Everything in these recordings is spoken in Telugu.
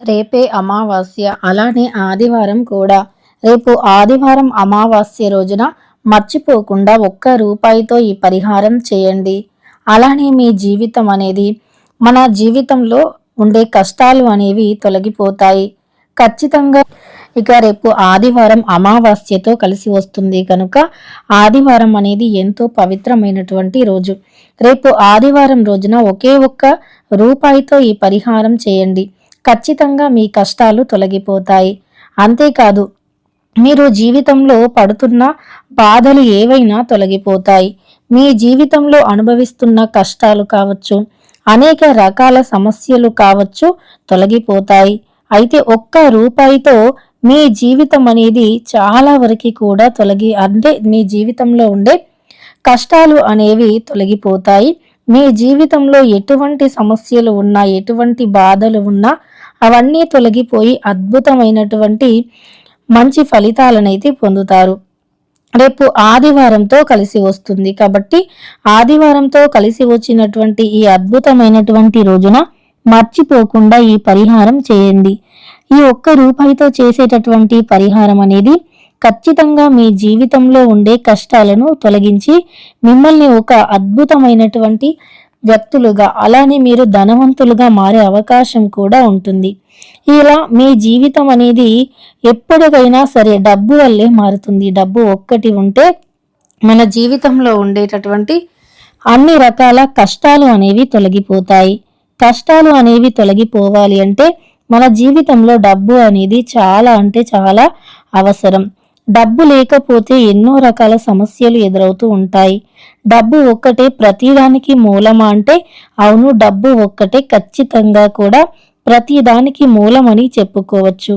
రేపే అమావాస్య. అలానే ఆదివారం కూడా. రేపు ఆదివారం అమావాస్య రోజున మర్చిపోకుండా ఒక్క రూపాయితో ఈ పరిహారం చేయండి. అలానే మీ జీవితం అనేది మన జీవితంలో ఉండే కష్టాలు అనేవి తొలగిపోతాయి. ఖచ్చితంగా ఇక రేపు ఆదివారం అమావాస్యతో కలిసి వస్తుంది కనుక ఆదివారం అనేది ఎంతో పవిత్రమైనటువంటి రోజు. రేపు ఆదివారం రోజున ఒకే ఒక్క రూపాయితో ఈ పరిహారం చేయండి. ఖచ్చితంగా మీ కష్టాలు తొలగిపోతాయి. అంతేకాదు మీరు జీవితంలో పడుతున్న బాధలు ఏవైనా తొలగిపోతాయి. మీ జీవితంలో అనుభవిస్తున్న కష్టాలు కావచ్చు అనేక రకాల సమస్యలు కావచ్చు తొలగిపోతాయి. అయితే ఒక్క రూపాయితో మీ జీవితం అనేది చాలా వరకు కూడా తొలగి అంటే మీ జీవితంలో ఉండే కష్టాలు అనేవి తొలగిపోతాయి. మీ జీవితంలో ఎటువంటి సమస్యలు ఉన్నా ఎటువంటి బాధలు ఉన్నా అవన్నీ తొలగిపోయి అద్భుతమైనటువంటి మంచి ఫలితాలనైతే పొందుతారు. రేపు ఆదివారంతో కలిసి వస్తుంది. కాబట్టి ఆదివారంతో కలిసి వచ్చినటువంటి ఈ అద్భుతమైనటువంటి రోజున మర్చిపోకుండా ఈ పరిహారం చేయండి. ఈ ఒక్క రూపాయితో చేసేటటువంటి పరిహారం అనేది ఖచ్చితంగా మీ జీవితంలో ఉండే కష్టాలను తొలగించి మిమ్మల్ని ఒక అద్భుతమైనటువంటి వ్యక్తులుగా అలానే మీరు ధనవంతులుగా మారే అవకాశం కూడా ఉంటుంది. ఇలా మీ జీవితం అనేది ఎప్పటికైనా సరే డబ్బు వల్లే మారుతుంది. డబ్బు ఒక్కటి ఉంటే మన జీవితంలో ఉండేటటువంటి అన్ని రకాల కష్టాలు అనేవి తొలగిపోతాయి. కష్టాలు అనేవి తొలగిపోవాలి అంటే మన జీవితంలో డబ్బు అనేది చాలా అంటే చాలా అవసరం. డబ్బు లేకపోతే ఎన్నో రకాల సమస్యలు ఎదురవుతూ ఉంటాయి. డబ్బు ఒక్కటే ప్రతిదానికి మూలమా అంటే అవును డబ్బు ఒక్కటే ఖచ్చితంగా కూడా ప్రతిదానికి మూలమని చెప్పుకోవచ్చు.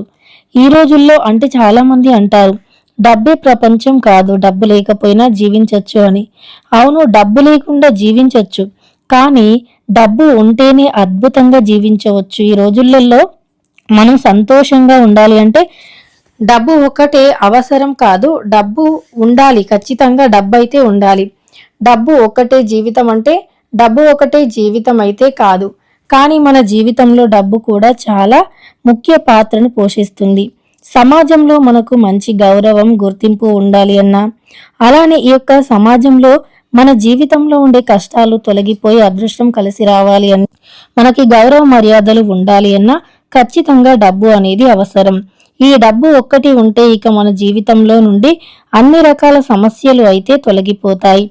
ఈ రోజుల్లో అంటే చాలామంది అంటారు డబ్బే ప్రపంచం కాదు డబ్బు లేకపోయినా జీవించవచ్చు అని. అవును డబ్బు లేకుండా జీవించవచ్చు కానీ డబ్బు ఉంటేనే అద్భుతంగా జీవించవచ్చు. ఈ రోజులలో మనం సంతోషంగా ఉండాలి అంటే డబ్బు ఒకటే అవసరం కాదు డబ్బు ఉండాలి ఖచ్చితంగా డబ్బు అయితే ఉండాలి. డబ్బు ఒకటే జీవితం అంటే డబ్బు ఒకటే జీవితం అయితే కాదు. కానీ మన జీవితంలో డబ్బు కూడా చాలా ముఖ్య పాత్రను పోషిస్తుంది. సమాజంలో మనకు మంచి గౌరవం గుర్తింపు ఉండాలి అన్నా. అలానే ఈ యొక్క సమాజంలో మన జీవితంలో ఉండే కష్టాలు తొలగిపోయి అదృష్టం కలిసి రావాలి అని మనకి గౌరవ మర్యాదలు ఉండాలి అన్నా. ఖచ్చితంగా డబ్బు అనేది అవసరం. ఈ డబ్బు ఒక్కటి ఉంటే ఇక మన జీవితంలో నుండి అన్ని రకాల సమస్యలు అయితే తొలగిపోతాయి.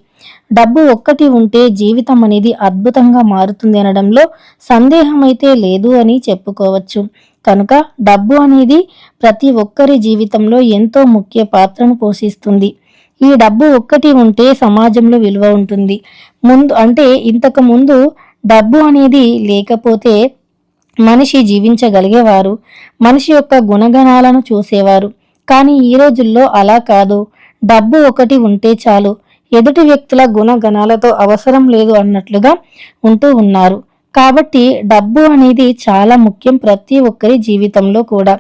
డబ్బు ఒక్కటి ఉంటే జీవితం అనేది అద్భుతంగా మారుతుంది అనడంలో సందేహం అయితే లేదు అని చెప్పుకోవచ్చు. కనుక డబ్బు అనేది ప్రతి ఒక్కరి జీవితంలో ఎంతో ముఖ్య పాత్రను పోషిస్తుంది. ఈ డబ్బు ఒక్కటి ఉంటే సమాజంలో విలువ ఉంటుంది. ముందు అంటే ఇంతకు ముందు డబ్బు అనేది లేకపోతే మనిషి జీవించగలిగేవారు మనిషి యొక్క గుణగణాలను చూసేవారు. కానీ ఈ రోజుల్లో అలా కాదు. డబ్బు ఒకటి ఉంటే చాలు. ఎదుటి వ్యక్తుల గుణగణాలతో అవసరం లేదు అన్నట్లుగా ఉంటూ ఉన్నారు. కాబట్టి డబ్బు అనేది చాలా ముఖ్యం ప్రతి ఒక్కరి జీవితంలో కూడా.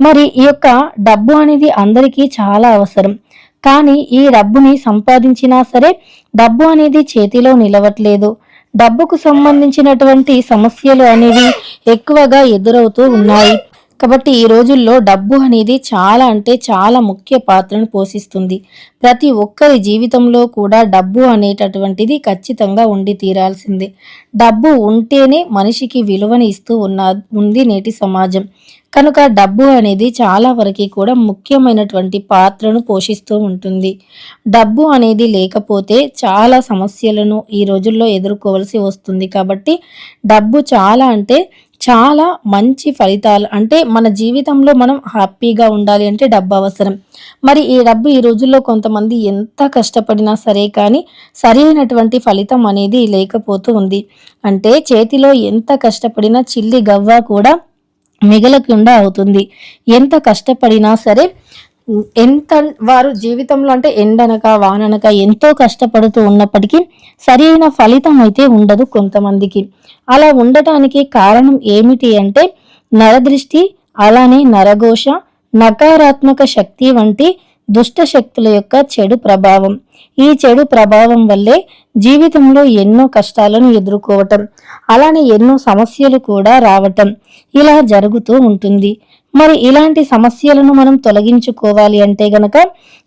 మరి ఈ యొక్క డబ్బు అనేది అందరికీ చాలా అవసరం. కానీ ఈ డబ్బుని సంపాదించినా సరే డబ్బు అనేది చేతిలో నిలవట్లేదు. డబ్బుకు సంబంధించినటువంటి సమస్యలు అనేవి ఎక్కువగా ఎదురవుతూ ఉన్నాయి. కాబట్టి ఈ రోజుల్లో డబ్బు అనేది చాలా అంటే చాలా ముఖ్య పాత్రను పోషిస్తుంది. ప్రతి ఒక్కరి జీవితంలో కూడా డబ్బు అనేటటువంటిది ఖచ్చితంగా ఉండి తీరాల్సిందే. డబ్బు ఉంటేనే మనిషికి విలువని ఇస్తూ ఉన్న ఉంది నేటి సమాజం. కనుక డబ్బు అనేది చాలా వరకు కూడా ముఖ్యమైనటువంటి పాత్రను పోషిస్తూ ఉంటుంది. డబ్బు అనేది లేకపోతే చాలా సమస్యలను ఈ రోజుల్లో ఎదుర్కోవలసి వస్తుంది. కాబట్టి డబ్బు చాలా అంటే చాలా మంచి ఫలితాలు అంటే మన జీవితంలో మనం హ్యాపీగా ఉండాలి అంటే డబ్బు అవసరం. మరి ఈ డబ్బు ఈ రోజుల్లో కొంతమంది ఎంత కష్టపడినా సరే కానీ సరైనటువంటి ఫలితం అనేది లేకపోతూ ఉంది. అంటే చేతిలో ఎంత కష్టపడినా చిల్లి గవ్వ కూడా మిగలకుండా అవుతుంది. ఎంత కష్టపడినా సరే ఎంత వారు జీవితంలో అంటే ఎండనక వాననక ఎంతో కష్టపడుతూ ఉన్నప్పటికీ సరైన ఫలితం అయితే ఉండదు కొంతమందికి. అలా ఉండటానికి కారణం ఏమిటి అంటే నరదృష్టి అలానే నరఘోష నకారాత్మక శక్తి వంటి దుష్ట శక్తుల యొక్క చెడు ప్రభావం. ఈ చెడు ప్రభావం వల్లే జీవితంలో ఎన్నో కష్టాలను ఎదుర్కోవటం. అలానే ఎన్నో సమస్యలు కూడా రావటం. ఇలా జరుగుతూ ఉంటుంది. మరి ఇలాంటి సమస్యలను మనం తొలగించుకోవాలి అంటే గనక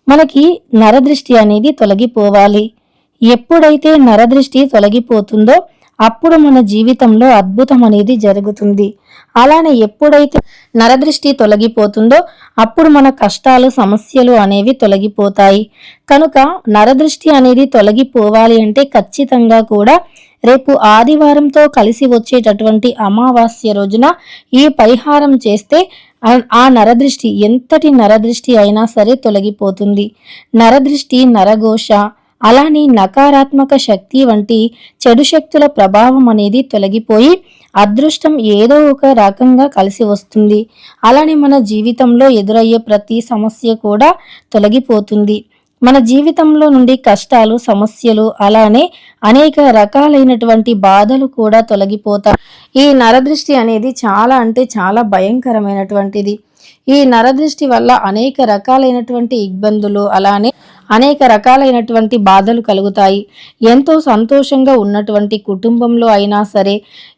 మనకి నరదృష్టి అనేది తొలగిపోవాలి. ఎప్పుడైతే నరదృష్టి తొలగిపోతుందో అప్పుడు మన జీవితంలో అద్భుతం అనేది జరుగుతుంది. అలానే ఎప్పుడైతే నరదృష్టి తొలగిపోతుందో అప్పుడు మన కష్టాలు సమస్యలు అనేవి తొలగిపోతాయి. కనుక నరదృష్టి అనేది తొలగిపోవాలి అంటే ఖచ్చితంగా కూడా రేపు ఆదివారంతో కలిసి వచ్చేటటువంటి అమావాస్య రోజున ఈ పరిహారం చేస్తే ఆ నరదృష్టి ఎంతటి నరదృష్టి అయినా సరే తొలగిపోతుంది. నరదృష్టి నరఘోష అలానే నకారాత్మక శక్తి వంటి చెడు శక్తుల ప్రభావం అనేది తొలగిపోయి అదృష్టం ఏదో ఒక రకంగా కలిసి వస్తుంది. అలానే మన జీవితంలో ఎదురయ్యే ప్రతి సమస్య కూడా తొలగిపోతుంది. మన జీవితంలో నుండి కష్టాలు సమస్యలు అలానే అనేక రకాలైనటువంటి బాధలు కూడా తొలగిపోతాయి. ఈ నరదృష్టి అనేది చాలా అంటే చాలా భయంకరమైనటువంటిది. ఈ నరదృష్టి వల్ల అనేక రకాలైనటువంటి ఇబ్బందులు అలానే అనేక రకాలైనటువంటి బాధలు కలుగుతాయి. ఎంతో సంతోషంగా ఉన్నటువంటి కుటుంబంలో అయినా సరే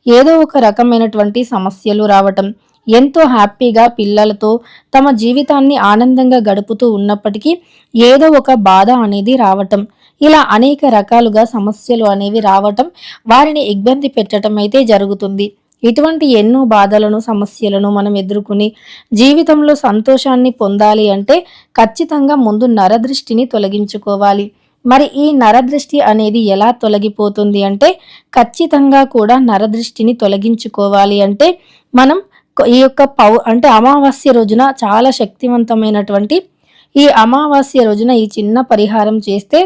ఏదో ఒక రకమైనటువంటి సమస్యలు రావటం ఎంతో హ్యాపీగా పిల్లలతో తమ జీవితాన్ని ఆనందంగా గడుపుతూ ఉన్నప్పటికీ ఏదో ఒక బాధ అనేది రావటం ఇలా అనేక రకాలుగా సమస్యలు అనేవి రావటం వారిని ఇబ్బంది పెట్టడం అయితే జరుగుతుంది. ఇటువంటి ఎన్నో బాధలను సమస్యలను మనం ఎదుర్కొని జీవితంలో సంతోషాన్ని పొందాలి అంటే ఖచ్చితంగా ముందు నరదృష్టిని తొలగించుకోవాలి. మరి ఈ నరదృష్టి అనేది ఎలా తొలగిపోతుంది అంటే ఖచ్చితంగా కూడా నరదృష్టిని తొలగించుకోవాలి అంటే మనం ఈ యొక్క పౌ అంటే అమావాస్య రోజున చాలా శక్తివంతమైనటువంటి ఈ అమావాస్య రోజున ఈ చిన్న పరిహారం చేస్తే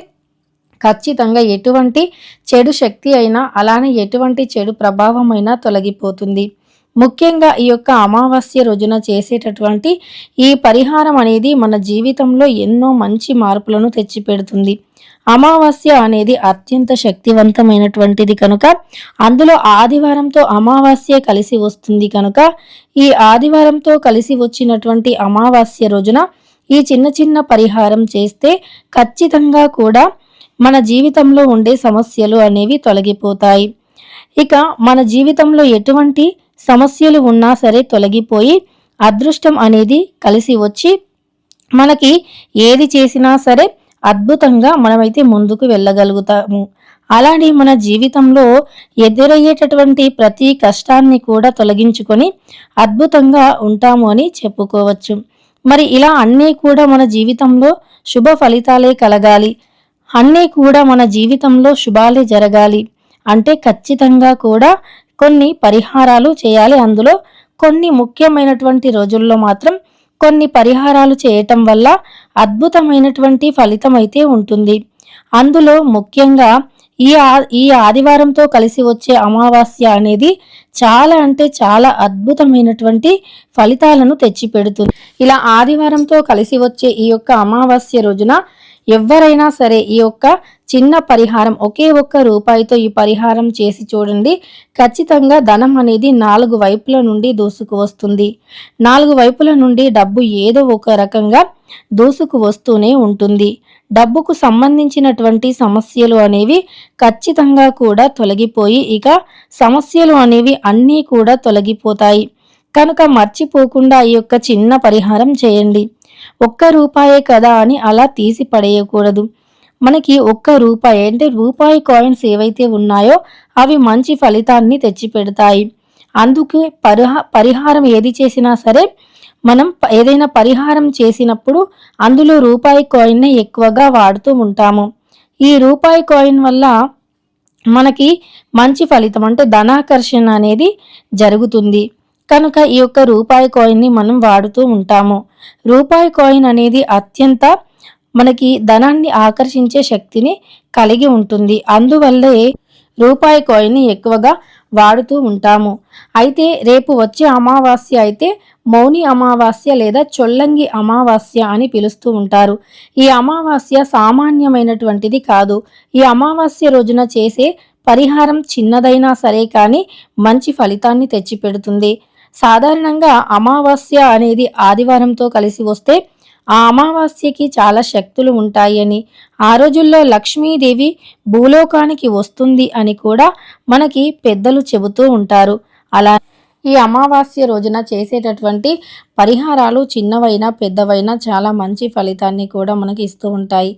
ఖచ్చితంగా ఎటువంటి చెడు శక్తి అయినా అలానే ఎటువంటి చెడు ప్రభావం అయినా తొలగిపోతుంది. ముఖ్యంగా ఈ యొక్క అమావాస్య రోజున చేసేటటువంటి ఈ పరిహారం అనేది మన జీవితంలో ఎన్నో మంచి మార్పులను తెచ్చిపెడుతుంది. అమావాస్య అనేది అత్యంత శక్తివంతమైనటువంటిది కనుక అందులో ఆదివారంతో అమావాస్య కలిసి వస్తుంది కనుక ఈ ఆదివారంతో కలిసి వచ్చినటువంటి అమావాస్య రోజున ఈ చిన్న చిన్న పరిహారం చేస్తే ఖచ్చితంగా కూడా మన జీవితంలో ఉండే సమస్యలు అనేవి తొలగిపోతాయి. ఇక మన జీవితంలో ఎటువంటి సమస్యలు ఉన్నా సరే తొలగిపోయి అదృష్టం అనేది కలిసి వచ్చి మనకి ఏది చేసినా సరే అద్భుతంగా మనమైతే ముందుకు వెళ్ళగలుగుతాము. అలానే మన జీవితంలో ఎదురయ్యేటటువంటి ప్రతి కష్టాన్ని కూడా తొలగించుకొని అద్భుతంగా ఉంటాము అని చెప్పుకోవచ్చు. మరి ఇలా అన్నీ కూడా మన జీవితంలో శుభ ఫలితాలే కలగాలి. అన్నీ కూడా మన జీవితంలో శుభాలే జరగాలి. అంటే ఖచ్చితంగా కూడా కొన్ని పరిహారాలు చేయాలి. అందులో కొన్ని ముఖ్యమైనటువంటి రోజుల్లో మాత్రం కొన్ని పరిహారాలు చేయటం వల్ల అద్భుతమైనటువంటి ఫలితం అయితే ఉంటుంది. అందులో ముఖ్యంగా ఈ ఈ ఆదివారంతో కలిసి వచ్చే అమావాస్య అనేది చాలా అంటే చాలా అద్భుతమైనటువంటి ఫలితాలను తెచ్చిపెడుతుంది. ఇలా ఆదివారంతో కలిసి వచ్చే ఈ యొక్క అమావాస్య రోజున ఎవరైనా సరే ఈ యొక్క చిన్న పరిహారం ఒకే ఒక్క రూపాయితో ఈ పరిహారం చేసి చూడండి. ఖచ్చితంగా ధనం అనేది నాలుగు వైపుల నుండి దూసుకు వస్తుంది. నాలుగు వైపుల నుండి డబ్బు ఏదో ఒక రకంగా దూసుకు వస్తూనే ఉంటుంది. డబ్బుకు సంబంధించినటువంటి సమస్యలు అనేవి ఖచ్చితంగా కూడా తొలగిపోయి ఇక సమస్యలు అనేవి అన్నీ కూడా తొలగిపోతాయి. కనుక మర్చిపోకుండా ఈ యొక్క చిన్న పరిహారం చేయండి. ఒక్క రూపాయే కదా అని అలా తీసి పడేయకూడదు. మనకి ఒక్క రూపాయి అంటే రూపాయి కాయిన్స్ ఏవైతే ఉన్నాయో అవి మంచి ఫలితాన్ని తెచ్చిపెడతాయి. అందుకు పరిహా పరిహారం ఏది చేసినా సరే మనం ఏదైనా పరిహారం చేసినప్పుడు అందులో రూపాయి కాయిన్నే ఎక్కువగా వాడుతూ ఉంటాము. ఈ రూపాయి కాయిన్ వల్ల మనకి మంచి ఫలితం అంటే ధనాకర్షణ అనేది జరుగుతుంది. కనుక ఈ యొక్క రూపాయి కాయిన్ని మనం వాడుతూ ఉంటాము. రూపాయి కాయిన్ అనేది అత్యంత మనకి ధనాన్ని ఆకర్షించే శక్తిని కలిగి ఉంటుంది. అందువల్లే రూపాయి కాయిన్ని ఎక్కువగా వాడుతూ ఉంటాము. అయితే రేపు వచ్చే అమావాస్య అయితే మౌని అమావాస్య లేదా చొల్లంగి అమావాస్య అని పిలుస్తూ ఉంటారు. ఈ అమావాస్య సామాన్యమైనటువంటిది కాదు. ఈ అమావాస్య రోజున చేసే పరిహారం చిన్నదైనా సరే కానీ మంచి ఫలితాన్ని తెచ్చిపెడుతుంది. సాధారణంగా అమావాస్య అనేది ఆదివారంతో కలిసి వస్తే ఆ అమావాస్యకి చాలా శక్తులు ఉంటాయని. ఆ రోజుల్లో లక్ష్మీదేవి భూలోకానికి వస్తుంది అని కూడా మనకి పెద్దలు చెబుతూ ఉంటారు. అలా ఈ అమావాస్య రోజున చేసేటటువంటి పరిహారాలు చిన్నవైనా పెద్దవైనా చాలా మంచి ఫలితాన్ని కూడా మనకి ఇస్తూ ఉంటాయి.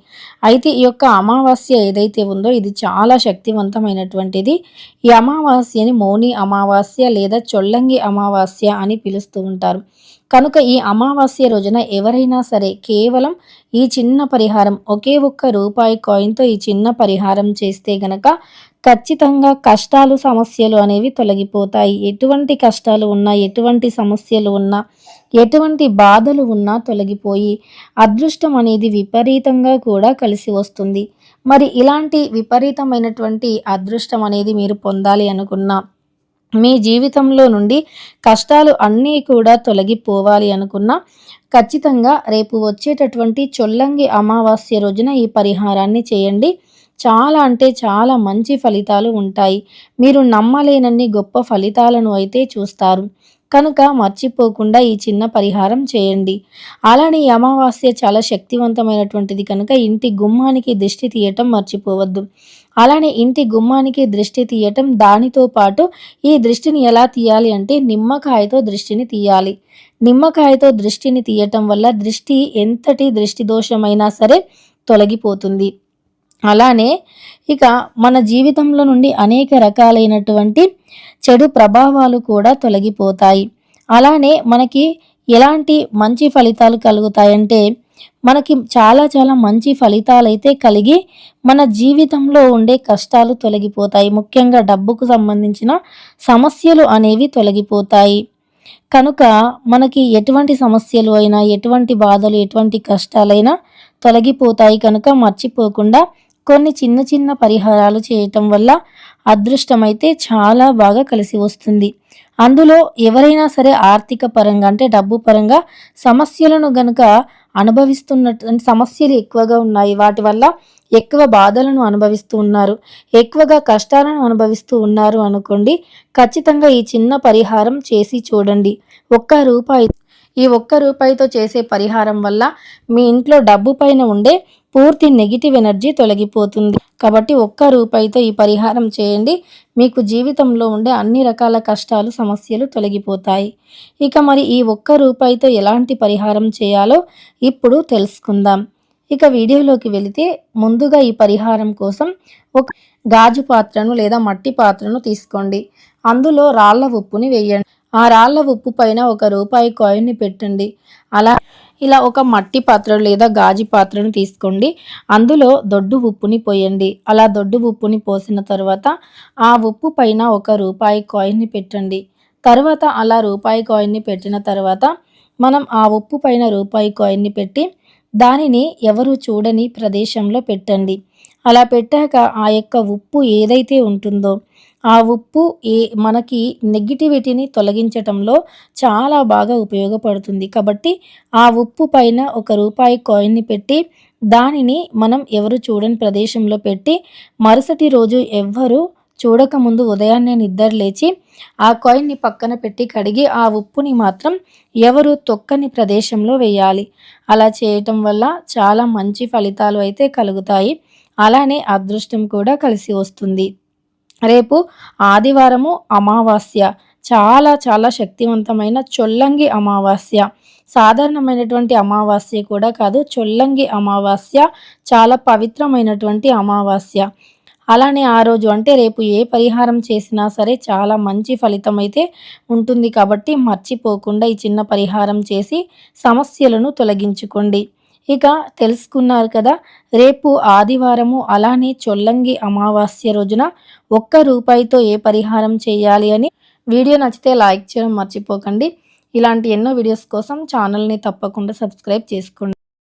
అయితే ఈ యొక్క అమావాస్య ఏదైతే ఉందో ఇది చాలా శక్తివంతమైనటువంటిది. ఈ అమావాస్యని మౌని అమావాస్య లేదా చొల్లంగి అమావాస్య అని పిలుస్తూ ఉంటారు. కనుక ఈ అమావాస్య రోజున ఎవరైనా సరే కేవలం ఈ చిన్న పరిహారం ఒకే ఒక్క రూపాయి కాయిన్తో ఈ చిన్న పరిహారం చేస్తే గనక ఖచ్చితంగా కష్టాలు సమస్యలు అనేవి తొలగిపోతాయి. ఎటువంటి కష్టాలు ఉన్నా ఎటువంటి సమస్యలు ఉన్నా ఎటువంటి బాధలు ఉన్నా తొలగిపోయి అదృష్టం అనేది విపరీతంగా కూడా కలిసి వస్తుంది. మరి ఇలాంటి విపరీతమైనటువంటి అదృష్టం అనేది మీరు పొందాలి అనుకున్నా మీ జీవితంలో నుండి కష్టాలు అన్నీ కూడా తొలగిపోవాలి అనుకున్నా ఖచ్చితంగా రేపు వచ్చేటటువంటి చొల్లంగి అమావాస్య రోజున ఈ పరిహారాన్ని చేయండి. చాలా అంటే చాలా మంచి ఫలితాలు ఉంటాయి. మీరు నమ్మలేనన్ని గొప్ప ఫలితాలను అయితే చూస్తారు. కనుక మర్చిపోకుండా ఈ చిన్న పరిహారం చేయండి. అలానే అమావాస్య చాలా శక్తివంతమైనటువంటిది కనుక ఇంటి గుమ్మానికి దృష్టి తీయటం మర్చిపోవద్దు. అలానే ఇంటి గుమ్మానికి దృష్టి తీయటం దానితో పాటు ఈ దృష్టిని ఎలా తీయాలి అంటే నిమ్మకాయతో దృష్టిని తీయాలి. నిమ్మకాయతో దృష్టిని తీయటం వల్ల దృష్టి ఎంతటి దృష్టి దోషమైనా సరే తొలగిపోతుంది. అలానే ఇక మన జీవితంలో నుండి అనేక రకాలైనటువంటి చెడు ప్రభావాలు కూడా తొలగిపోతాయి. అలానే మనకి ఎలాంటి మంచి ఫలితాలు కలుగుతాయంటే మనకి చాలా చాలా మంచి ఫలితాలైతే కలిగి మన జీవితంలో ఉండే కష్టాలు తొలగిపోతాయి. ముఖ్యంగా డబ్బుకు సంబంధించిన సమస్యలు అనేవి తొలగిపోతాయి. కనుక మనకి ఎటువంటి సమస్యలు అయినా ఎటువంటి బాధలు ఎటువంటి కష్టాలైనా తొలగిపోతాయి. కనుక మర్చిపోకుండా కొన్ని చిన్న చిన్న పరిహారాలు చేయటం వల్ల అదృష్టమైతే చాలా బాగా కలిసి వస్తుంది. అందులో ఎవరైనా సరే ఆర్థిక పరంగా అంటే డబ్బు పరంగా సమస్యలను గనుక అనుభవిస్తున్నట్టు సమస్యలు ఎక్కువగా ఉన్నాయి వాటి వల్ల ఎక్కువ బాధలను అనుభవిస్తూ ఉన్నారు ఎక్కువగా కష్టాలను అనుభవిస్తూ ఉన్నారు అనుకోండి ఖచ్చితంగా ఈ చిన్న పరిహారం చేసి చూడండి. ఒక్క రూపాయి ఈ ఒక్క రూపాయితో చేసే పరిహారం వల్ల మీ ఇంట్లో డబ్బు పైన ఉండే పూర్తి నెగిటివ్ ఎనర్జీ తొలగిపోతుంది. కాబట్టి ఒక్క రూపాయితో ఈ పరిహారం చేయండి. మీకు జీవితంలో ఉండే అన్ని రకాల కష్టాలు సమస్యలు తొలగిపోతాయి. ఇక మరి ఈ ఒక్క రూపాయితో ఎలాంటి పరిహారం చేయాలో ఇప్పుడు తెలుసుకుందాం. ఇక వీడియోలోకి వెళితే ముందుగా ఈ పరిహారం కోసం ఒక గాజు పాత్రను లేదా మట్టి పాత్రను తీసుకోండి. అందులో రాళ్ళ ఉప్పుని వేయండి. ఆ రాళ్ళ ఉప్పు పైన ఒక రూపాయి కాయిన్ని పెట్టండి. అలా ఇలా ఒక మట్టి పాత్ర లేదా గాజు పాత్రను తీసుకోండి. అందులో దొడ్డు ఉప్పుని పోయండి. అలా దొడ్డు ఉప్పుని పోసిన తర్వాత ఆ ఉప్పు పైన ఒక రూపాయి కాయిన్ని పెట్టండి. తర్వాత అలా రూపాయి కాయిన్ని పెట్టిన తర్వాత మనం ఆ ఉప్పు పైన రూపాయి కాయిన్ని పెట్టి దానిని ఎవరు చూడని ప్రదేశంలో పెట్టండి. అలా పెట్టాక ఆ యొక్క ఉప్పు ఏదైతే ఉంటుందో ఆ ఉప్పు ఏ మనకి నెగిటివిటీని తొలగించటంలో చాలా బాగా ఉపయోగపడుతుంది. కాబట్టి ఆ ఉప్పు పైన ఒక రూపాయి కాయిన్ని పెట్టి దానిని మనం ఎవరు చూడని ప్రదేశంలో పెట్టి మరుసటి రోజు ఎవ్వరు చూడకముందు ఉదయాన్నే నిద్ర లేచి ఆ కాయిన్ని పక్కన పెట్టి కడిగి ఆ ఉప్పుని మాత్రం ఎవరు తొక్కని ప్రదేశంలో వేయాలి. అలా చేయటం వల్ల చాలా మంచి ఫలితాలు అయితే కలుగుతాయి. అలానే అదృష్టం కూడా కలిసి వస్తుంది. రేపు ఆదివారము అమావాస్య. చాలా చాలా శక్తివంతమైన చొల్లంగి అమావాస్య. సాధారణమైనటువంటి అమావాస్య కూడా కాదు చొల్లంగి అమావాస్య చాలా పవిత్రమైనటువంటి అమావాస్య. అలానే ఆ రోజు అంటే రేపు ఏ పరిహారం చేసినా సరే చాలా మంచి ఫలితం అయితే ఉంటుంది కాబట్టి మర్చిపోకుండా ఈ చిన్న పరిహారం చేసి సమస్యలను తొలగించుకోండి. ఇక తెలుసుకున్నారు కదా రేపు ఆదివారము అలానే చొల్లంగి అమావాస్య రోజున ఒక్క రూపాయితో ఏ పరిహారం చేయాలి అని వీడియో నచ్చితే లైక్ చేయడం మర్చిపోకండి. ఇలాంటి ఎన్నో వీడియోస్ కోసం ఛానల్ని తప్పకుండా సబ్స్క్రైబ్ చేసుకోండి.